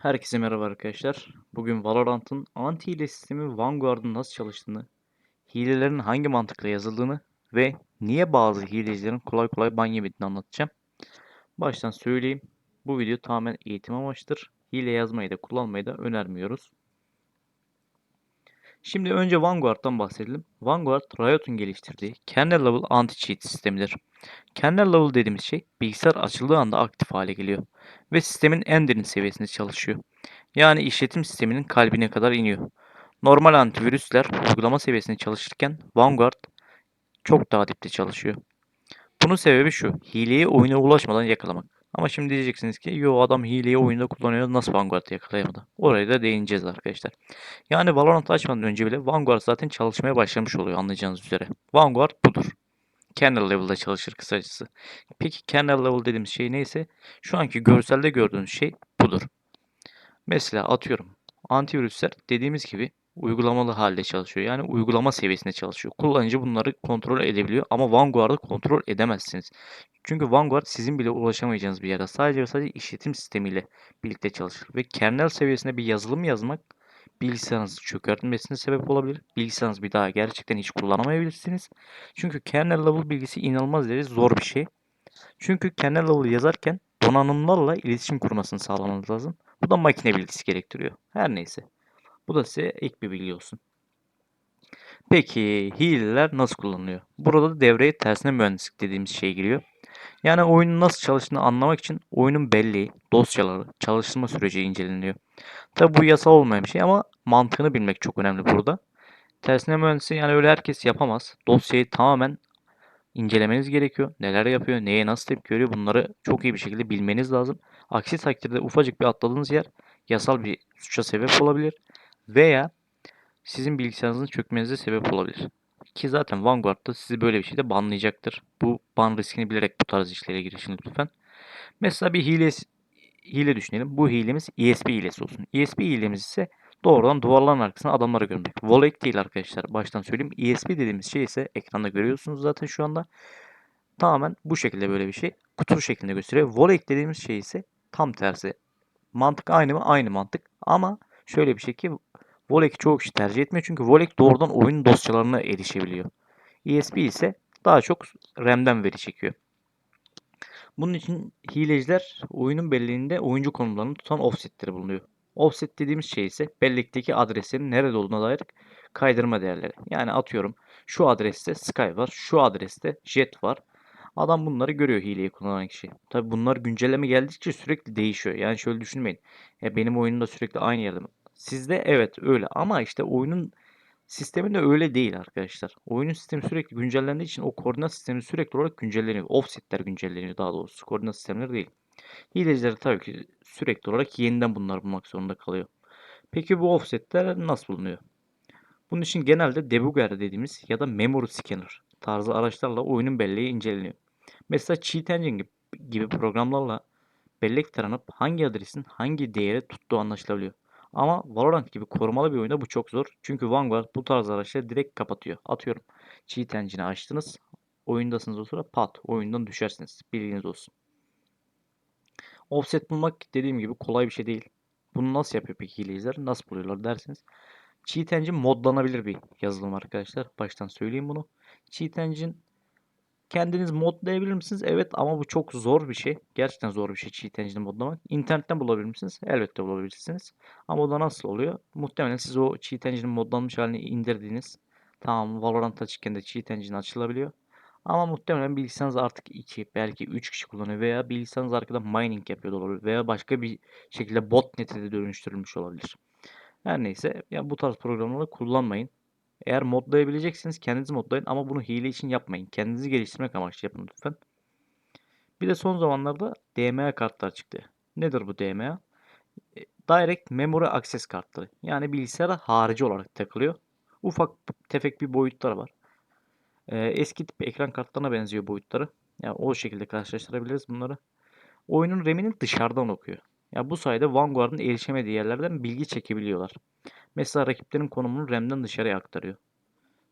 Herkese merhaba arkadaşlar. Bugün Valorant'ın anti-hile sistemi Vanguard'ın nasıl çalıştığını, hilelerin hangi mantıkla yazıldığını ve niye bazı hilecilerin kolay kolay ban yemediğini anlatacağım. Baştan söyleyeyim. Bu video tamamen eğitim amaçlıdır. Hile yazmayı da kullanmayı da önermiyoruz. Şimdi önce Vanguard'dan bahsedelim. Vanguard, Riot'un geliştirdiği kernel level anti-cheat sistemidir. Kernel level dediğimiz şey bilgisayar açıldığı anda aktif hale geliyor ve sistemin en derin seviyesinde çalışıyor. Yani işletim sisteminin kalbine kadar iniyor. Normal antivirüsler uygulama seviyesinde çalışırken Vanguard çok daha dipte çalışıyor. Bunun sebebi şu. Hileyi oyuna ulaşmadan yakalamak. Ama şimdi diyeceksiniz ki yo adam hileyi oyunda kullanıyor nasıl Vanguard'ı yakalayamadı? Oraya da değineceğiz arkadaşlar. Yani Valorant açmadan önce bile Vanguard zaten çalışmaya başlamış oluyor anlayacağınız üzere. Vanguard budur. Kernel level'da çalışır kısacası. Peki kernel level dediğimiz şey neyse şu anki görselde gördüğünüz şey budur. Mesela atıyorum antivirüsler dediğimiz gibi uygulamalı halde çalışıyor. Yani uygulama seviyesinde çalışıyor. Kullanıcı bunları kontrol edebiliyor ama Vanguard'ı kontrol edemezsiniz. Çünkü Vanguard sizin bile ulaşamayacağınız bir yerde sadece ve sadece işletim sistemiyle birlikte çalışır. Ve kernel seviyesinde bir yazılım yazmak bilgisayarınızı çökertmesine sebep olabilir. Bilgisayarınızı bir daha gerçekten hiç kullanamayabilirsiniz. Çünkü kernel level bilgisi inanılmaz derecede zor bir şey. Çünkü kernel level yazarken donanımlarla iletişim kurmasını sağlamanız lazım. Bu da makine bilgisi gerektiriyor. Her neyse. Bu da size ek bir bilgi olsun. Peki hileler nasıl kullanılıyor? Burada da devreye tersine mühendislik dediğimiz şey giriyor. Yani oyunun nasıl çalıştığını anlamak için oyunun belleği, dosyaları, çalıştırma süreci inceleniyor. Tabi bu yasal olmayan bir şey ama mantığını bilmek çok önemli burada. Tersine mühendisi yani öyle herkes yapamaz. Dosyayı tamamen incelemeniz gerekiyor. Neler yapıyor, neye nasıl tepki veriyor bunları çok iyi bir şekilde bilmeniz lazım. Aksi takdirde ufacık bir atladığınız yer yasal bir suça sebep olabilir veya sizin bilgisayarınızın çökmenize sebep olabilir. Ki zaten Vanguard'da sizi böyle bir şeyde banlayacaktır. Bu ban riskini bilerek bu tarz işlere girişin lütfen. Mesela bir hile, hile düşünelim. Bu hilemiz ESP hilesi olsun. ESP hilemiz ise doğrudan duvarların arkasına adamları görmek. Volek değil arkadaşlar. Baştan söyleyeyim. ESP dediğimiz şey ise ekranda görüyorsunuz zaten şu anda. Tamamen bu şekilde böyle bir şey. Kutu şeklinde gösteriyor. Volek dediğimiz şey ise tam tersi. Mantık aynı mı? Aynı mantık. Ama şöyle bir şey ki Volek çok kişi tercih etmiyor. Çünkü Volek doğrudan oyun dosyalarına erişebiliyor. ESP ise daha çok RAM'den veri çekiyor. Bunun için hileciler oyunun belleğinde oyuncu konumlarını tutan offsetleri bulunuyor. Offset dediğimiz şey ise bellekteki adreslerin nerede olduğuna dair kaydırma değerleri. Yani atıyorum şu adreste Sky var, şu adreste Jet var. Adam bunları görüyor hileyi kullanan kişi. Tabi bunlar güncelleme geldikçe sürekli değişiyor. Yani şöyle düşünmeyin. Ya benim oyunumda sürekli aynı yerde? Sizde evet öyle ama işte oyunun sistemi de öyle değil arkadaşlar. Oyunun sistemi sürekli güncellendiği için o koordinat sistemi sürekli olarak güncelleniyor. Offsetler güncelleniyor daha doğrusu. Koordinat sistemleri değil. Hileciler tabii ki sürekli olarak yeniden bunları bulmak zorunda kalıyor. Peki bu offsetler nasıl bulunuyor? Bunun için genelde debugger dediğimiz ya da memory scanner tarzı araçlarla oyunun belleği inceleniyor. Mesela Cheat Engine gibi programlarla bellek taranıp hangi adresin hangi değere tuttuğu anlaşılabiliyor. Ama Valorant gibi korumalı bir oyunda bu çok zor. Çünkü Vanguard bu tarz araçları direkt kapatıyor. Atıyorum cheat engine'i açtınız. Oyundasınız o sıra pat oyundan düşersiniz. Bilginiz olsun. Offset bulmak dediğim gibi kolay bir şey değil. Bunu nasıl yapıyor peki hileciler? Nasıl buluyorlar derseniz. Cheat Engine modlanabilir bir yazılım arkadaşlar. Baştan söyleyeyim bunu. Cheat Engine Kendiniz modlayabilir misiniz? Evet ama bu çok zor bir şey. Gerçekten zor bir şey cheat engine modlamak. İnternetten bulabilir misiniz? Elbette bulabilirsiniz. Ama o da nasıl oluyor? Muhtemelen siz o cheat engine'in modlanmış halini indirdiğiniz. Tamam Valorant açıkken de cheat engine açılabiliyor. Ama muhtemelen bilgisayarınız artık 2 belki 3 kişi kullanıyor veya bilgisayarınız arkada mining yapıyor olabilir veya başka bir şekilde botnet'e de dönüştürülmüş olabilir. Her neyse ya bu tarz programları kullanmayın. Eğer modlayabileceksiniz kendiniz modlayın ama bunu hile için yapmayın. Kendinizi geliştirmek amaçlı yapın lütfen. Bir de son zamanlarda DMA kartlar çıktı. Nedir bu DMA? E, Direct Memory Access kartları. Yani bilgisayara harici olarak takılıyor. Ufak tefek bir boyutları var. Ee, eski tip ekran kartlarına benziyor boyutları. Yani o şekilde karşılaştırabiliriz bunları. Oyunun RAM'ini dışarıdan okuyor. Yani bu sayede Vanguard'ın erişemediği yerlerden bilgi çekebiliyorlar. Mesela rakiplerin konumunu RAM'den dışarıya aktarıyor.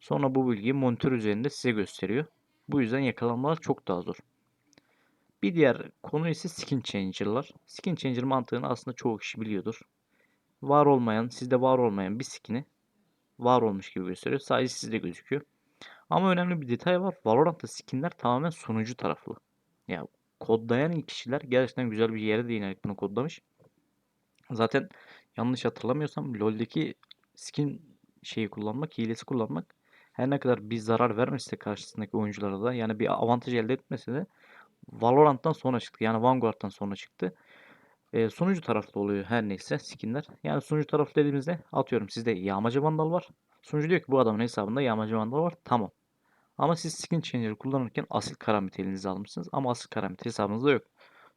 Sonra bu bilgiyi monitör üzerinde size gösteriyor. Bu yüzden yakalanmalar çok daha zor. Bir diğer konu ise skin changer'lar. Skin changer mantığını aslında çoğu kişi biliyordur. Var olmayan, sizde var olmayan bir skin'i var olmuş gibi gösteriyor. Sadece sizde gözüküyor. Ama önemli bir detay var. Valorant'ta skinler tamamen sunucu taraflı. Ya kodlayan kişiler gerçekten güzel bir yere değinerek bunu kodlamış. Zaten yanlış hatırlamıyorsam LoL'deki skin şeyi kullanmak, hilesi kullanmak her ne kadar bir zarar vermese karşısındaki oyunculara da yani bir avantaj elde etmese de Valorant'tan sonra çıktı. Yani Vanguard'dan sonra çıktı. E, sunucu taraflı oluyor her neyse skinler. Yani sunucu taraflı dediğimizde atıyorum sizde yağmacı vandal var. Sunucu diyor ki bu adamın hesabında yağmacı vandal var. Tamam. Ama siz skin changer'ı kullanırken asil karamit elinize almışsınız ama asil karamit hesabınızda yok.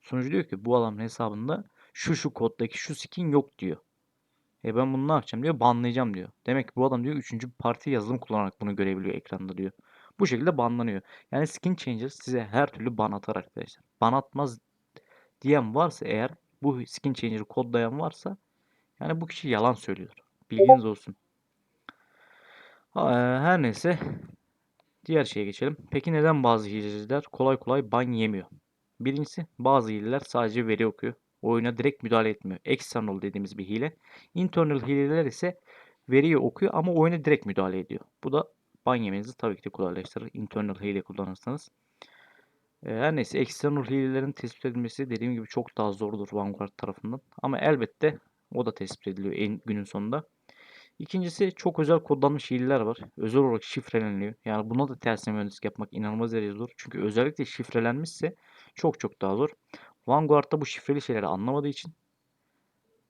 Sunucu diyor ki bu adamın hesabında şu şu koddaki şu skin yok diyor. E ben bunu ne yapacağım diyor. Banlayacağım diyor. Demek ki bu adam diyor 3. parti yazılım kullanarak bunu görebiliyor ekranda diyor. Bu şekilde banlanıyor. Yani skin changer size her türlü ban atar arkadaşlar. Ban atmaz diyen varsa eğer bu skin changer'ı kodlayan varsa yani bu kişi yalan söylüyor. Bilginiz olsun. Her neyse diğer şeye geçelim. Peki neden bazı hileciler kolay kolay ban yemiyor? Birincisi bazı hileler sadece veri okuyor. Oyuna direkt müdahale etmiyor. External dediğimiz bir hile. Internal hileler ise veriyi okuyor ama oyuna direkt müdahale ediyor. Bu da ban yemenizi tabii ki de kolaylaştırır. Internal hile kullanırsanız. Ee, Her neyse external hilelerin tespit edilmesi dediğim gibi çok daha zordur Vanguard tarafından. Ama elbette o da tespit ediliyor en günün sonunda. İkincisi çok özel kodlanmış hileler var. Özel olarak şifreleniliyor. Yani buna da tersine mühendislik yapmak inanılmaz derecede zor. Çünkü özellikle şifrelenmişse çok çok daha zor. Vanguard'da bu şifreli şeyleri anlamadığı için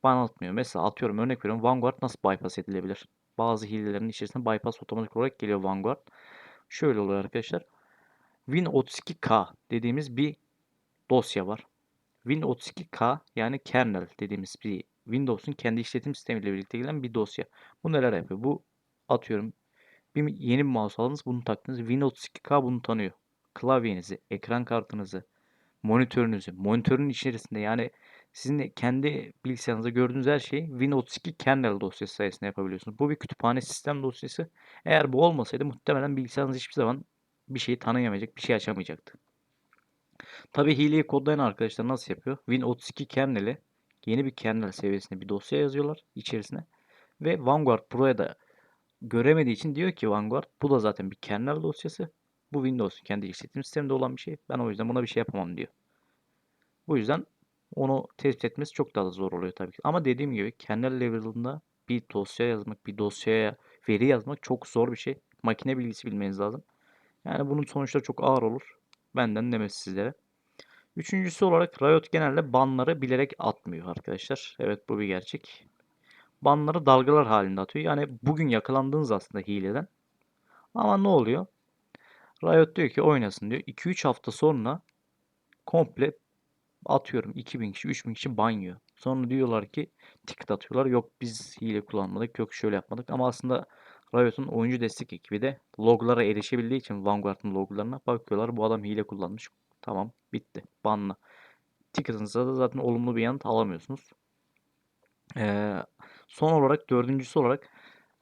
bana atmıyor. Mesela atıyorum örnek veriyorum Vanguard nasıl bypass edilebilir? Bazı hilelerin içerisinde bypass otomatik olarak geliyor Vanguard. Şöyle oluyor arkadaşlar. Win32k dediğimiz bir dosya var. Win32k yani kernel dediğimiz bir Windows'un kendi işletim sistemiyle birlikte gelen bir dosya. Bu neler yapıyor? Bu atıyorum bir yeni bir mouse aldınız bunu taktınız. Win32k bunu tanıyor. Klavyenizi, ekran kartınızı, monitörünüzü, monitörün içerisinde yani sizin kendi bilgisayarınızda gördüğünüz her şeyi Win32 kernel dosyası sayesinde yapabiliyorsunuz. Bu bir kütüphane sistem dosyası. Eğer bu olmasaydı muhtemelen bilgisayarınız hiçbir zaman bir şeyi tanıyamayacak, bir şey açamayacaktı. Tabi hileyi kodlayan arkadaşlar nasıl yapıyor? Win32 kerneli yeni bir kernel seviyesinde bir dosya yazıyorlar içerisine. Ve Vanguard buraya da göremediği için diyor ki Vanguard bu da zaten bir kernel dosyası. Bu Windows'un kendi işletim sisteminde olan bir şey. Ben o yüzden buna bir şey yapamam diyor. Bu yüzden onu tespit etmesi çok daha da zor oluyor tabii ki. Ama dediğim gibi kernel level'ında bir dosya yazmak, bir dosyaya veri yazmak çok zor bir şey. Makine bilgisi bilmeniz lazım. Yani bunun sonuçları çok ağır olur. Benden demesi sizlere. Üçüncüsü olarak Riot genelde banları bilerek atmıyor arkadaşlar. Evet bu bir gerçek. Banları dalgalar halinde atıyor. Yani bugün yakalandığınız aslında hileden. Ama ne oluyor? Riot diyor ki oynasın diyor. 2-3 hafta sonra komple atıyorum 2000 kişi 3000 kişi banyo. Sonra diyorlar ki ticket atıyorlar. Yok biz hile kullanmadık. Yok şöyle yapmadık. Ama aslında Riot'un oyuncu destek ekibi de loglara erişebildiği için Vanguard'ın loglarına bakıyorlar. Bu adam hile kullanmış. Tamam bitti. Banla. Ticket'ınıza da zaten olumlu bir yanıt alamıyorsunuz. Ee, son olarak dördüncüsü olarak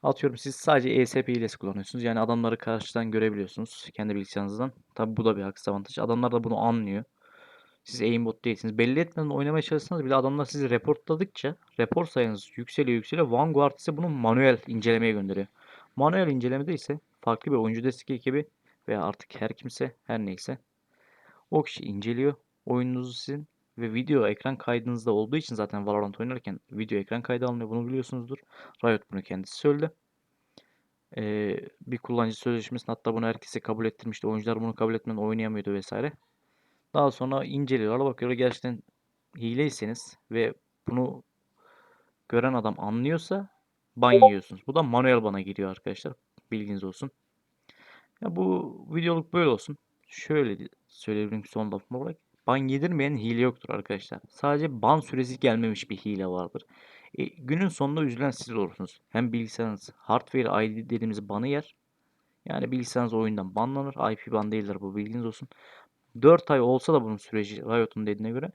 atıyorum siz sadece ESP hilesi kullanıyorsunuz. Yani adamları karşıdan görebiliyorsunuz kendi bilgisayarınızdan. Tabi bu da bir haksız avantaj. Adamlar da bunu anlıyor. Siz aimbot değilsiniz. Belli etmeden oynamaya çalışsanız bile adamlar sizi reportladıkça report sayınız yükseliyor yükseliyor. Vanguard ise bunu manuel incelemeye gönderiyor. Manuel incelemede ise farklı bir oyuncu destek ekibi veya artık her kimse her neyse o kişi inceliyor oyununuzu sizin ve video ekran kaydınızda olduğu için zaten Valorant oynarken video ekran kaydı alınıyor. Bunu biliyorsunuzdur. Riot bunu kendisi söyledi. Ee, bir kullanıcı sözleşmesinde hatta bunu herkese kabul ettirmişti. Oyuncular bunu kabul etmeden oynayamıyordu vesaire. Daha sonra inceliyorlar bakıyorlar gerçekten hileyseniz ve bunu gören adam anlıyorsa ban yiyorsunuz. Bu da manuel bana giriyor arkadaşlar. Bilginiz olsun. Ya bu videoluk böyle olsun. Şöyle söyleyebilirim son lafım olarak. Ban yedirmeyen hile yoktur arkadaşlar. Sadece ban süresi gelmemiş bir hile vardır. E, günün sonunda üzülen siz olursunuz. Hem bilgisayarınız hardware ID dediğimiz banı yer. Yani bilgisayarınız oyundan banlanır. IP ban değildir bu bilginiz olsun. 4 ay olsa da bunun süreci Riot'un dediğine göre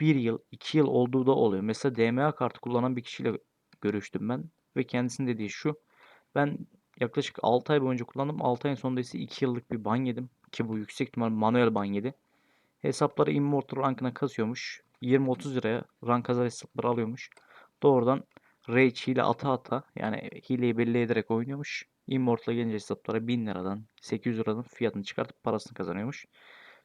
1 yıl, 2 yıl olduğu da oluyor. Mesela DMA kartı kullanan bir kişiyle görüştüm ben ve kendisinin dediği şu. Ben yaklaşık 6 ay boyunca kullandım. 6 ayın sonunda ise 2 yıllık bir ban yedim. Ki bu yüksek ihtimal manuel ban yedi. Hesapları Immortal rankına kasıyormuş. 20-30 liraya rank kazar hesapları alıyormuş. Doğrudan Rage hile ata ata yani hileyi belli ederek oynuyormuş. Immortal'a gelince hesaplara 1000 liradan 800 liradan fiyatını çıkartıp parasını kazanıyormuş.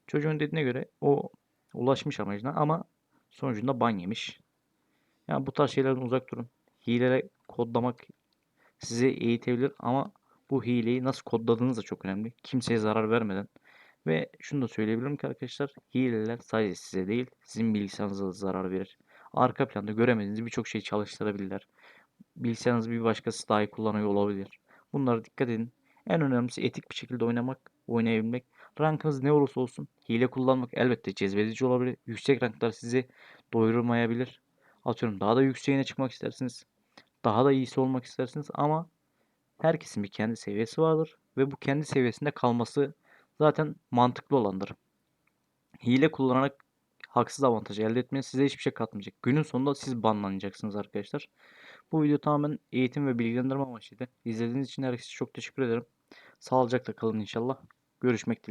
Çocuğun dediğine göre o ulaşmış amacına ama sonucunda ban yemiş. Yani bu tarz şeylerden uzak durun. Hilele kodlamak sizi eğitebilir ama bu hileyi nasıl kodladığınız da çok önemli. Kimseye zarar vermeden. Ve şunu da söyleyebilirim ki arkadaşlar hileler sadece size değil sizin bilgisayarınıza da zarar verir. Arka planda göremediğiniz birçok şey çalıştırabilirler. Bilgisayarınızı bir başkası daha iyi kullanıyor olabilir. Bunlara dikkat edin. En önemlisi etik bir şekilde oynamak, oynayabilmek. Rankınız ne olursa olsun hile kullanmak elbette cezbedici olabilir. Yüksek ranklar sizi doyurmayabilir. Atıyorum daha da yükseğine çıkmak istersiniz. Daha da iyisi olmak istersiniz ama herkesin bir kendi seviyesi vardır ve bu kendi seviyesinde kalması zaten mantıklı olandır. Hile kullanarak haksız avantaj elde etmeniz size hiçbir şey katmayacak. Günün sonunda siz banlanacaksınız arkadaşlar. Bu video tamamen eğitim ve bilgilendirme amaçlıydı. İzlediğiniz için herkese çok teşekkür ederim. Sağlıcakla kalın inşallah. Görüşmek dileğiyle.